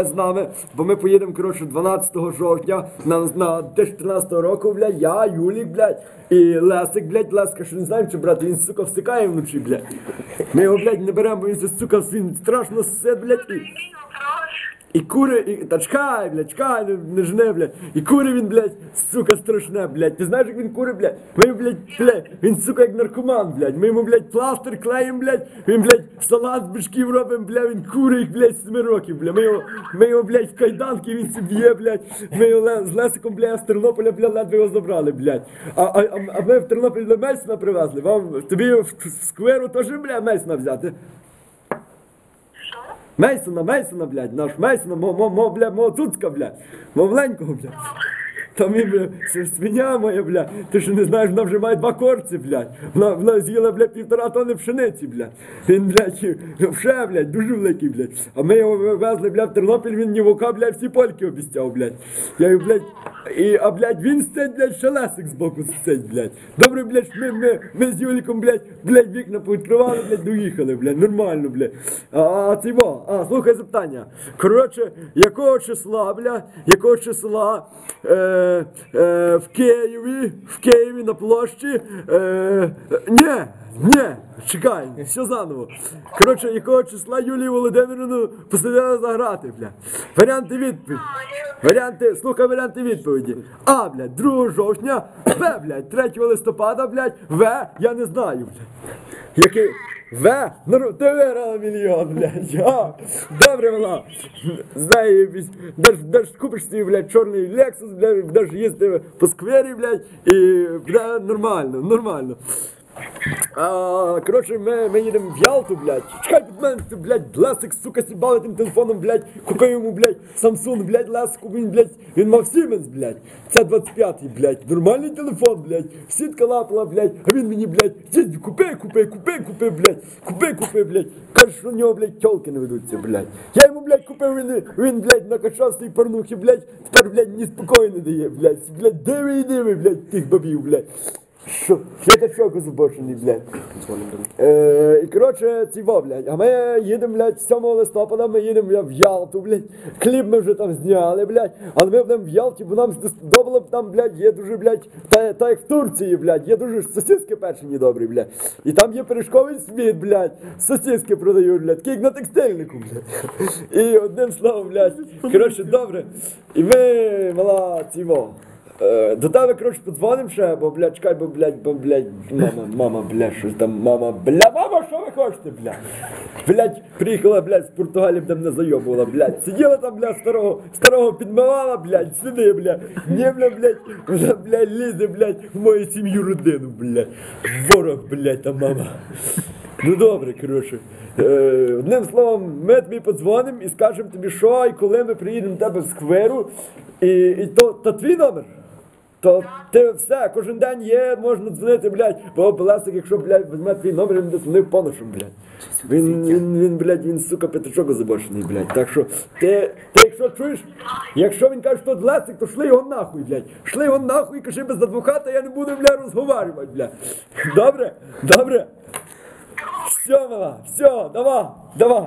з нами, бо ми поїдемо, коротше, 12 жовтня на, на 2014 року, блядь, я, Юлік, блядь, і Лесик, блядь, Леска, що не знаємо, чи брати, він, сука, всикає вночі, блядь. Ми його, блядь, не беремо, бо він, сука, він страшно ссе, блядь, і... І кури, і та чекай, блядь, чекай, не, не жне, блядь. І кури він, блядь, сука, страшне, блядь. Ти знаєш, як він кури, блядь? Ми, блядь, блядь, він, сука, як наркоман, блядь. Ми йому, блядь, пластир клеїм, блядь. Він, блядь, салат з бичків робимо, блядь, він кури їх, блядь, 7 років, блядь. Ми його, ми його, блядь, в кайданки, він собі є, блядь. Ми його з Лесиком, блядь, з Тернополя, блядь, ледве його забрали, блядь. А, а, а, ми в Тернопіль до Мельсона привезли. Вам, тобі в, скверу теж, блядь, Мельсона взяти? Мейсона, Мейсона, блядь, наш Мейсона, мо, мо, мо, бля, мого цуцка, блядь, мовленького, блядь. Там він, бля, свиня моя, блядь, ти що не знаєш, вона вже має два корці, блядь. Вона, вона з'їла, блядь, півтора тонни пшениці, блядь. Він, блядь, вже, блядь, дуже великий, блядь. А ми його везли, блядь, в Тернопіль, він нівока, блядь, всі польки обіцяв, блядь. Я блядь, і, а, блядь, він сидить, блядь, ще лесик збоку сидить, блядь. Добре, блядь, ми, ми, ми з Юліком, блядь, блядь, вікна повідкривали, блядь, доїхали, блядь, нормально, блядь. А, а це во, а, слухай запитання. Коротше, якого числа, блядь, якого числа е, е, в Києві, в Києві на площі, е, ні, ні, чекай, все заново. Коротше, якого числа Юлію Володимирівну посадили за грати. Варіанти відповіді. Варіанти, слухай варіанти відповіді. А, блядь, 2 жовтня, Б, блядь, 3 листопада, блядь, В, я не знаю, блядь. Який? В? Ну, ти виграла мільйон, блядь. А, добре вона. Знає, де ж, де ж купиш свій, блядь, чорний Lexus, блядь, де ж їсти по сквері, блядь, і, блядь, нормально, нормально. А, коротше, ми, ми їдемо в Ялту, блядь. Чекай від мене, ти, блядь, Лесик, сука, сібали тим телефоном, блядь. Купив йому, блядь, Samsung, блядь, Лесику, він, блядь, він мав Siemens, блядь. Це 25-й, блядь. Нормальний телефон, блядь. Сітка лапала, блядь. А він мені, блядь, дідь, купи, купи, купи, купи, блядь. Купи, купи, блядь. Каже, що в нього, блядь, тьолки не ведуться, блядь. Я йому, блядь, купив, він, він блядь, накачав свої порнухи, блядь. Тепер, блядь, ні спокою дає, блядь. Блядь, диви і диви, блядь, тих бабів, блядь. Що? П'ятачок озабочений, блядь. Е, і коротше, ціво, блядь. А ми їдемо, блядь, 7 листопада, ми їдемо в Ялту, блядь. Кліп ми вже там зняли, блядь. Але ми будемо в Ялті, бо нам сподобало б там, блядь, є дуже, блядь, та, та як в Турції, блядь, є дуже сосиски печені добрі, блядь. І там є пиріжковий світ, блядь. Сосиски продають, блядь, такі як на текстильнику, блядь. І одним словом, блядь. Коротше, добре. І ми, мала, ціво. Е, До тебе, коротше, подзвоним ще, бо, блядь, чекай, бо, блядь, бо, блядь, мама, мама, блядь, щось там, мама, бля, мама, що ви хочете, блядь? Блядь, приїхала, блядь, з Португалії, де мене зайобувала, блядь. Сиділа там, блядь, старого, старого підмивала, блядь, сиди, блядь. Не, бля, блядь, вона, блядь, лізе, блядь, в мою сім'ю родину, блядь. Ворог, блядь, та мама. Ну добре, коротше. Е, одним словом, ми тобі подзвонимо і скажемо тобі, що і коли ми приїдемо до тебе в скверу. І, і то, то твій номер? То ти все, кожен день є, можна дзвонити, блядь, бо Белесик, якщо, блядь, візьме твій номер, він дзвонив поношом, блядь. Він, він, він, блядь, він, сука, п'ятачок озабочений, блядь. Так що, ти, ти якщо чуєш, якщо він каже, що Лесик, то шли його нахуй, блядь. Шли його нахуй, кажи без адвоката, я не буду, блядь, розговарювати, блядь. Добре? Добре? Все, мала, все, давай, давай.